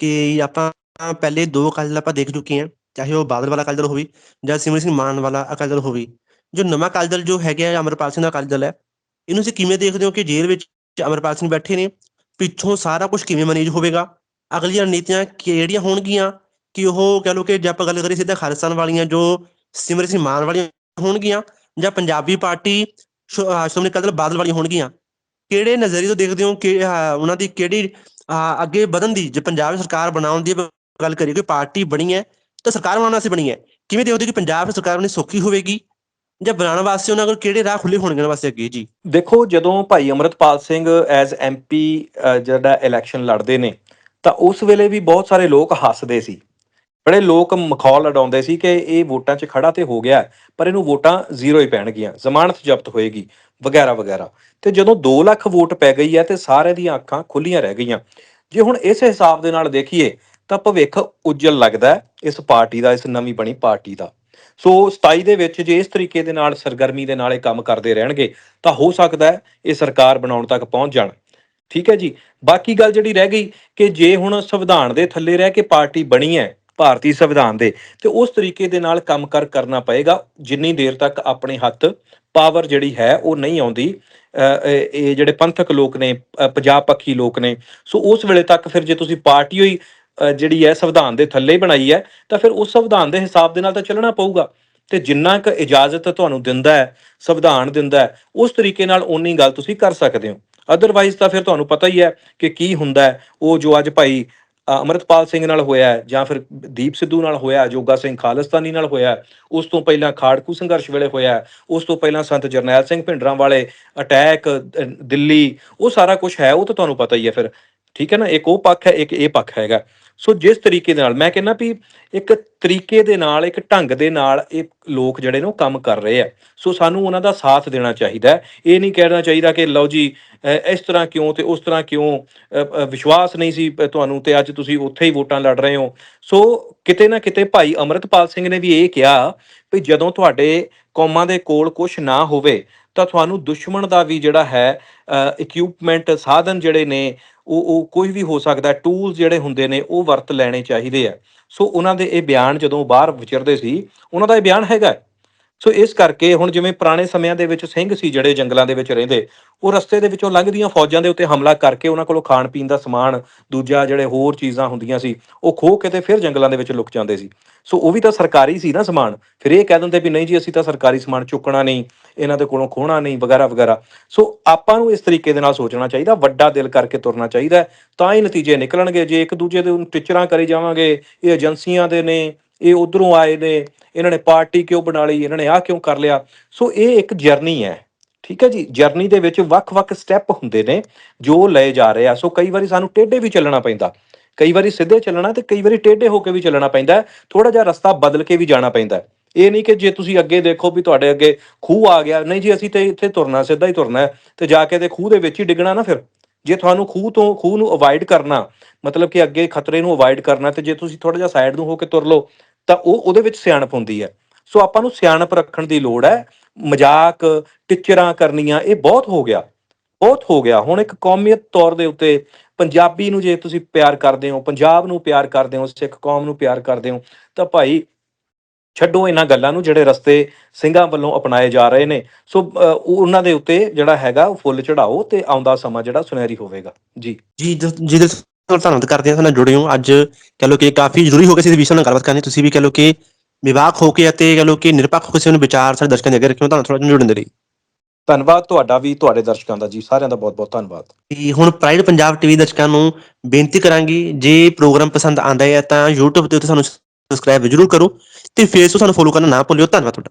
ਕਿ ਆਪਾਂ ਪਹਿਲੇ ਦੋ ਅਕਾਲੀ ਦਲ ਆਪਾਂ ਦੇਖ ਚੁੱਕੇ ਹਾਂ, ਚਾਹੇ ਉਹ ਬਾਦਲ ਵਾਲਾ ਅਕਾਲੀ ਦਲ ਹੋਵੇ ਜਾਂ ਸਿਮਰਨ ਸਿੰਘ ਮਾਨ ਵਾਲਾ ਅਕਾਲੀ ਦਲ ਹੋਵੇ। ਜੋ ਨਵਾਂ ਅਕਾਲੀ ਦਲ ਜੋ ਹੈਗਾ ਹੈ ਅਮਰਪਾਲ ਸਿੰਘ ਦਾ ਅਕਾਲੀ ਦਲ ਹੈ, ਇਹਨੂੰ ਤੁਸੀਂ ਕਿਵੇਂ ਦੇਖਦੇ ਹੋ ਕਿ ਜੇਲ੍ਹ ਵਿੱਚ ਅਮਰਪਾਲ ਸਿੰਘ ਬੈਠੇ ਨੇ? ਪਿੱਛੋਂ ਸਾਰਾ ਕੁਝ ਕਿਵੇਂ ਮੈਨੇਜ ਹੋਵੇਗਾ? ਅਗਲੀਆਂ ਨੀਤੀਆਂ ਕਿਹੜੀਆਂ ਹੋਣਗੀਆਂ? ਕਿ ਉਹ ਕਹ ਲੋ ਕਿ ਜੇ ਆਪਾਂ ਗੱਲ ਕਰੀਏ ਸਿੱਧਾ ਖਾਲਿਸਤਾਨ ਵਾਲੀਆਂ ਜੋ ਸਿਮਰਨ ਸਿੰਘ ਮਾਨ ਵਾਲੀਆਂ ਹੋਣਗੀਆਂ ਜਾਂ ਪੰਜਾਬੀ ਪਾਰਟੀ ਸ਼੍ਰੋ- ਸ਼੍ਰੋਮਣੀ ਅਕਾਲੀ ਦਲ ਬਾਦਲ ਵਾਲੀਆਂ ਹੋਣਗੀਆਂ। ਕਿਹੜੇ ਨਜ਼ਰੀਏ ਤੋਂ ਦੇਖਦੇ ਹੋ ਕਿ ਉਹਨਾਂ ਦੀ ਕਿਹੜੀ ਅੱਗੇ ਵਧਣ ਦੀ ਜੇ ਪੰਜਾਬ ਸਰਕਾਰ ਬਣਾਉਣ ਦੀ ਗੱਲ ਕਰੀਏ ਕਿ ਪਾਰਟੀ ਬਣੀ ਹੈ ਤਾਂ ਸਰਕਾਰ ਬਣਾਉਣ ਵਾਸਤੇ ਬਣੀ ਹੈ। ਕਿਵੇਂ ਦੇਖਦੇ ਹੋ ਕਿ ਪੰਜਾਬ ਵਿੱਚ ਸਰਕਾਰ ਬਣਨੀ ਸੌਖੀ ਹੋਵੇਗੀ ਜਾਂ ਬਣਾਉਣ ਵਾਸਤੇ ਉਹਨਾਂ ਕੋਲ ਕਿਹੜੇ ਰਾਹ ਖੁੱਲੇ ਹੋਣਗੇ ਉਹਨਾਂ ਵਾਸਤੇ ਅੱਗੇ? ਜੀ। ਦੇਖੋ, ਜਦੋਂ ਭਾਈ ਅਮਰਤਪਾਲ ਸਿੰਘ ਐਜ਼ ਐਮਪੀ ਜਿਹੜਾ ਇਲੈਕਸ਼ਨ ਲੜਦੇ ਨੇ ਤਾਂ ਉਸ ਵੇਲੇ ਵੀ ਬਹੁਤ ਸਾਰੇ ਲੋਕ ਹੱਸਦੇ ਸੀ। ਬੜੇ ਲੋਕ ਮਖੌਲ ਉਡਾਉਂਦੇ ਸੀ ਕਿ ਇਹ ਵੋਟਾਂ 'ਚ ਖੜਾ ਤੇ ਹੋ ਗਿਆ ਪਰ ਇਹਨੂੰ ਵੋਟਾਂ ਜ਼ੀਰੋ ਹੀ ਪੈਣਗੀਆਂ, ਜ਼ਮਾਨਤ ਜ਼ਬਤ ਹੋਏਗੀ, ਵਗੈਰਾ ਵਗੈਰਾ। ਤੇ ਜਦੋਂ 2 ਲੱਖ ਵੋਟ ਪੈ ਗਈ ਹੈ ਤੇ ਸਾਰਿਆਂ ਦੀਆਂ ਅੱਖਾਂ ਖੁੱਲੀਆਂ ਰਹਿ ਗਈਆਂ। ਜੇ ਹੁਣ ਇਸ ਹਿਸਾਬ ਦੇ ਨਾਲ ਦੇਖੀਏ, ਤਾਂ ਭਵਿੱਖ ਉਜਲ ਲੱਗਦਾ ਇਸ ਪਾਰਟੀ ਦਾ, ਇਸ ਨਵੀਂ ਬਣੀ ਪਾਰਟੀ ਦਾ। ਸੋ 27 ਦੇ ਵਿੱਚ ਜੇ ਇਸ ਤਰੀਕੇ ਦੇ ਨਾਲ, ਸਰਗਰਮੀ ਦੇ ਨਾਲ ਇਹ ਕੰਮ ਕਰਦੇ ਰਹਿਣਗੇ, ਤਾਂ ਹੋ ਸਕਦਾ ਹੈ ਇਹ ਸਰਕਾਰ ਬਣਾਉਣ ਤੱਕ ਪਹੁੰਚ ਜਾਣ। ਠੀਕ ਹੈ ਜੀ? ਬਾਕੀ ਗੱਲ ਜਿਹੜੀ ਰਹਿ ਗਈ ਕਿ ਜੇ ਹੁਣ ਸੰਵਿਧਾਨ ਦੇ ਥੱਲੇ ਰਹਿ ਕੇ ਪਾਰਟੀ ਬਣੀ ਹੈ ਭਾਰਤੀ ਸੰਵਿਧਾਨ ਦੇ। ਤੇ ਉਸ ਤਰੀਕੇ ਦੇ ਨਾਲ ਕੰਮ ਕਰ ਕਰਨਾ ਪਏਗਾ। ਜਿੰਨੀ ਦੇਰ ਤੱਕ ਆਪਣੇ ਹੱਥ ਪਾਵਰ ਜਿਹੜੀ ਹੈ, ਉਹ ਨਹੀਂ ਆਉਂਦੀ ਇਹ ਜਿਹੜੇ ਪੰਥਕ ਲੋਕ ਨੇ ਪੰਜਾਬ ਪੱਖੀ ਲੋਕ ਨੇ, ਸੋ ਉਸ ਵੇਲੇ ਤੱਕ ਫਿਰ ਜੇ ਤੁਸੀਂ ਪਾਰਟੀ ਹੋਈ ਜਿਹੜੀ ਹੈ ਸੰਵਿਧਾਨ ਦੇ ਥੱਲੇ ਬਣਾਈ ਹੈ, ਤਾਂ ਫਿਰ ਉਸ ਸੰਵਿਧਾਨ ਦੇ ਹਿਸਾਬ ਦੇ ਨਾਲ ਤਾਂ ਚੱਲਣਾ ਪਊਗਾ। ਤੇ ਜਿੰਨਾ ਕੁ ਇਜਾਜ਼ਤ ਤੁਹਾਨੂੰ ਦਿੰਦਾ ਹੈ, ਸੰਵਿਧਾਨ ਦਿੰਦਾ ਹੈ, ਉਸ ਤਰੀਕੇ ਨਾਲ ਓਨੀ ਗੱਲ ਤੁਸੀਂ ਕਰ ਸਕਦੇ ਹੋ। ਅਦਰਵਾਈਜ਼ ਤਾਂ ਫਿਰ ਤੁਹਾਨੂੰ ਪਤਾ ਹੀ ਹੈ ਕਿ ਕੀ ਹੁੰਦਾ ਉਹ ਜੋ ਅੱਜ ਭਾਈ ਅੰਮ੍ਰਿਤਪਾਲ ਸਿੰਘ ਨਾਲ ਹੋਇਆ ਜਾਂ ਫਿਰ ਦੀਪ ਸਿੱਧੂ ਨਾਲ ਹੋਇਆ ਜੋਗਾ ਸਿੰਘ ਖਾਲਿਸਤਾਨੀ ਨਾਲ ਹੋਇਆ ਉਸ ਤੋਂ ਪਹਿਲਾਂ ਖਾੜਕੂ ਸੰਘਰਸ਼ ਵੇਲੇ ਹੋਇਆ ਉਸ ਤੋਂ ਪਹਿਲਾਂ ਸੰਤ ਜਰਨੈਲ ਸਿੰਘ ਭਿੰਡਰਾਂ ਵਾਲੇ ਅਟੈਕ ਦਿੱਲੀ, ਉਹ ਸਾਰਾ ਕੁਝ ਹੈ, ਉਹ ਤਾਂ ਤੁਹਾਨੂੰ ਪਤਾ ਹੀ ਹੈ ਫਿਰ, ਠੀਕ ਹੈ ਨਾ, ਇੱਕ ਉਹ ਪੱਖ ਹੈ, ਇੱਕ ਇਹ ਪੱਖ ਹੈਗਾ। ਸੋ ਜਿਸ ਤਰੀਕੇ ਦੇ ਨਾਲ, ਮੈਂ ਕਹਿੰਦਾ ਵੀ ਇੱਕ ਤਰੀਕੇ ਦੇ ਨਾਲ, ਇੱਕ ਢੰਗ ਦੇ ਨਾਲ ਇਹ ਲੋਕ ਜਿਹੜੇ ਨੇ ਉਹ ਕੰਮ ਕਰ ਰਹੇ ਆ। ਸੋ ਸਾਨੂੰ ਉਹਨਾਂ ਦਾ ਸਾਥ ਦੇਣਾ ਚਾਹੀਦਾ ਇਹ ਨਹੀਂ ਕਹਿਣਾ ਚਾਹੀਦਾ ਕਿ ਲਓ ਜੀ ਇਸ ਤਰ੍ਹਾਂ ਕਿਉਂ ਤੇ ਉਸ ਤਰ੍ਹਾਂ ਕਿਉਂ ਵਿਸ਼ਵਾਸ ਨਹੀਂ ਸੀ ਤੁਹਾਨੂੰ ਤੇ ਅੱਜ ਤੁਸੀਂ ਉੱਥੇ ਹੀ ਵੋਟਾਂ ਲੜ ਰਹੇ ਹੋ। ਸੋ ਕਿਤੇ ਨਾ ਕਿਤੇ ਭਾਈ ਅਮਰਤਪਾਲ ਸਿੰਘ ਨੇ ਵੀ ਇਹ ਕਿਹਾ ਵੀ ਜਦੋਂ ਤੁਹਾਡੇ ਕੌਮਾਂ ਦੇ ਕੋਲ ਕੁਝ ਨਾ ਹੋਵੇ ਤਾਂ ਤੁਹਾਨੂੰ ਦੁਸ਼ਮਣ ਦਾ ਵੀ ਜਿਹੜਾ ਹੈ ਇਕਵਿਪਮੈਂਟ ਸਾਧਨ ਜਿਹੜੇ ਨੇ ਉਹ ਉਹ ਕੋਈ ਵੀ ਹੋ ਸਕਦਾ ਟੂਲਸ ਜਿਹੜੇ ਹੁੰਦੇ ਨੇ, ਉਹ ਵਰਤ ਲੈਣੇ ਚਾਹੀਦੇ ਆ। ਸੋ ਉਹਨਾਂ ਦੇ ਇਹ ਬਿਆਨ ਜਦੋਂ ਬਾਹਰ ਵਿਚਰਦੇ ਸੀ, ਉਹਨਾਂ ਦਾ ਇਹ ਬਿਆਨ ਹੈਗਾ ਸੋ ਇਸ ਕਰਕੇ ਹੁਣ ਜਿਵੇਂ ਪੁਰਾਣੇ ਸਮਿਆਂ ਦੇ ਵਿੱਚ ਸਿੰਘ ਸੀ ਜਿਹੜੇ ਜੰਗਲਾਂ ਦੇ ਵਿੱਚ ਰਹਿੰਦੇ, ਉਹ ਰਸਤੇ ਦੇ ਵਿੱਚੋਂ ਲੰਘਦੀਆਂ ਫੌਜਾਂ ਦੇ ਉੱਤੇ ਹਮਲਾ ਕਰਕੇ ਉਹਨਾਂ ਕੋਲੋਂ ਖਾਣ ਪੀਣ ਦਾ ਸਮਾਨ, ਦੂਜਾ ਜਿਹੜੇ ਹੋਰ ਚੀਜ਼ਾਂ ਹੁੰਦੀਆਂ ਸੀ, ਉਹ ਖੋਹ ਕੇ ਤੇ ਫਿਰ ਜੰਗਲਾਂ ਦੇ ਵਿੱਚ ਲੁਕ ਜਾਂਦੇ ਸੀ। ਸੋ ਉਹ ਵੀ ਤਾਂ ਸਰਕਾਰੀ ਸੀ ਨਾ ਸਮਾਨ, ਫਿਰ ਇਹ ਕਹਿ ਦਿੰਦੇ ਵੀ ਨਹੀਂ ਜੀ ਅਸੀਂ ਤਾਂ ਸਰਕਾਰੀ ਸਮਾਨ ਚੁੱਕਣਾ ਨਹੀਂ, ਇਹਨਾਂ ਦੇ ਕੋਲੋਂ ਖੋਹਣਾ ਨਹੀਂ, ਵਗੈਰਾ ਵਗੈਰਾ। ਸੋ ਆਪਾਂ ਨੂੰ ਇਸ ਤਰੀਕੇ ਦੇ ਨਾਲ ਸੋਚਣਾ ਚਾਹੀਦਾ, ਵੱਡਾ ਦਿਲ ਕਰਕੇ ਤੁਰਨਾ ਚਾਹੀਦਾ ਤਾਂ ਹੀ ਨਤੀਜੇ ਨਿਕਲਣਗੇ, ਜੇ ਇੱਕ ਦੂਜੇ ਦੇ ਟੀਚਰਾਂ ਕਰੀ ਜਾਵਾਂਗੇ, ਇਹ ਏਜੰਸੀਆਂ ਦੇ ਨੇ ਇਹ ਉਧਰੋਂ ਆਏ ਨੇ, ਇਹਨਾਂ ਨੇ ਪਾਰਟੀ ਕਿਉਂ ਬਣਾ ਲਈ, ਇਹਨਾਂ ਨੇ ਆਹ ਕਿਉਂ ਕਰ ਲਿਆ? ਸੋ ਇਹ ਇੱਕ ਜਰਨੀ ਹੈ, ਠੀਕ ਹੈ ਜੀ? ਜਰਨੀ ਦੇ ਵਿੱਚ ਵੱਖ-ਵੱਖ ਸਟੈਪ ਹੁੰਦੇ ਨੇ ਜੋ ਲਏ ਜਾ ਰਹੇ ਆ। ਸੋ ਕਈ ਵਾਰੀ ਸਾਨੂੰ ਟੇਢੇ ਵੀ ਚੱਲਣਾ ਪੈਂਦਾ। ਕਈ ਵਾਰੀ ਸਿੱਧੇ ਚੱਲਣਾ ਤੇ ਕਈ ਵਾਰੀ ਟੇਢੇ ਹੋ ਕੇ ਵੀ ਚੱਲਣਾ ਪੈਂਦਾ ਥੋੜਾ ਜਿਹਾ ਰਸਤਾ ਬਦਲ ਕੇ ਵੀ ਜਾਣਾ ਪੈਂਦਾ ਇਹ ਨਹੀਂ ਕਿ ਜੇ ਤੁਸੀਂ ਅੱਗੇ ਦੇਖੋ ਵੀ ਤੁਹਾਡੇ ਅੱਗੇ ਖੂਹ ਆ ਗਿਆ, ਨਹੀਂ ਜੀ ਅਸੀਂ ਤੇ ਇੱਥੇ ਤੁਰਨਾ, ਸਿੱਧਾ ਹੀ ਤੁਰਨਾ ਹੈ ਤੇ ਜਾ ਕੇ ਤੇ ਖੂਹ ਦੇ ਵਿੱਚ ਹੀ ਡਿੱਗਣਾ ਨਾ ਫਿਰ। ਜੇ ਤੁਹਾਨੂੰ ਖੂਹ ਤੋਂ, ਖੂਹ ਨੂੰ ਅਵੋਇਡ ਕਰਨਾ, ਮਤਲਬ ਕਿ ਅੱਗੇ ਖਤਰੇ ਨੂੰ ਅਵੋਇਡ ਕਰਨਾ, ਤੇ ਜੇ ਤੁਸੀਂ ਥੋੜਾ ਜਿਹਾ ਸਾਈਡ ਨੂੰ ਹੋ ਕੇ ਤੁਰ ਲਓ, ਤਾਂ ਉਹ ਉਹਦੇ ਵਿੱਚ ਸਿਆਣਪ ਹੁੰਦੀ ਹੈ। ਸੋ ਆਪਾਂ ਨੂੰ ਸਿਆਣਪ ਰੱਖਣ ਦੀ ਲੋੜ ਹੈ। ਮਜ਼ਾਕ, ਟਿਚਰਾਂ ਕਰਨੀਆਂ, ਇਹ ਬਹੁਤ ਹੋ ਗਿਆ। ਬਹੁਤ ਹੋ ਗਿਆ। ਹੁਣ ਇੱਕ ਕੌਮੀਅਤ ਤੌਰ ਦੇ ਉੱਤੇ ਪੰਜਾਬੀ ਨੂੰ ਜੇ ਤੁਸੀਂ ਪਿਆਰ ਕਰਦੇ ਹੋ, ਪੰਜਾਬ ਨੂੰ ਪਿਆਰ ਕਰਦੇ ਹੋ, ਸਿੱਖ ਕੌਮ ਨੂੰ ਪਿਆਰ ਕਰਦੇ ਹੋ, ਤਾਂ ਭਾਈ ਛੱਡੋ ਇਹਨਾਂ ਗੱਲਾਂ ਨੂੰ ਜਿਹੜੇ ਰਸਤੇ ਸਿੰਘਾਂ ਵੱਲੋਂ ਅਪਣਾਏ ਜਾ ਰਹੇ ਨੇ। ਸੋ ਉਹਨਾਂ ਦੇ ਉੱਤੇ ਜਿਹੜਾ ਹੈਗਾ ਉਹ ਫੁੱਲ ਚੜਾਓ ਤੇ ਆਉਂਦਾ ਸਮਾਂ ਜਿਹੜਾ ਸੁਨਹਿਰੀ ਹੋਵੇਗਾ। ਜੀ। ਜੀ ਜ- ਧੰਨਵਾਦ ਕਰਦੇ ਹਾਂ ਸਾਡੇ ਨਾਲ ਜੁੜੇ ਹੋ। ਅੱਜ ਕਹ ਲੋ ਕਿ ਕਾਫੀ ਜ਼ਰੂਰੀ ਹੋ ਗਿਆ ਸੀ ਇਸ ਵਿਸ਼ੇ ਨਾਲ ਗੱਲਬਾਤ ਕਰਨੀ। ਤੁਸੀਂ ਵੀ ਕਹ ਲੋ ਕਿ ਵਿਵਾਕ ਹੋ ਕੇ ਅਤੇ ਕਹ ਲੋ ਕਿ ਨਿਰਪੱਖ ਹੋ ਕੇ ਆਪਣੇ ਵਿਚਾਰ ਸਾਡੇ ਦਰਸ਼ਕਾਂ ਦੇ ਅੱਗੇ ਰੱਖਿਓ। ਤੁਹਾਨੂੰ ਥੋੜਾ ਜਿਹਾ ਜੁੜਨ ਦੇ ਲਈ। ਧੰਨਵਾਦ ਤੁਹਾਡਾ ਵੀ ਤੁਹਾਡੇ ਦਰਸ਼ਕਾਂ ਦਾ ਜੀ। ਸਾਰਿਆਂ ਦਾ ਬਹੁਤ ਬਹੁਤ ਧੰਨਵਾਦ। ਤੇ ਹੁਣ ਪ੍ਰਾਈਡ ਪੰਜਾਬ ਟੀਵੀ ਦਰਸ਼ਕਾਂ ਨੂੰ ਬੇਨਤੀ ਕਰਾਂਗੀ ਜੇ ਪ੍ਰੋਗਰਾਮ ਪਸੰਦ ਆਂਦਾ ਹੈ ਤਾਂ YouTube ਤੇ ਉੱਤੇ ਸਾਨੂੰ ਸਬਸਕ੍ਰਾਈਬ ਜ਼ਰੂਰ ਕਰੋ ਤੇ ਫੇਸਬੁੱਕ ਸਾਨੂੰ ਫੋਲੋ ਕਰਨਾ ਨਾ ਭੁੱਲਿਓ। ਧੰਨਵਾਦ ਤੁਹਾਡਾ।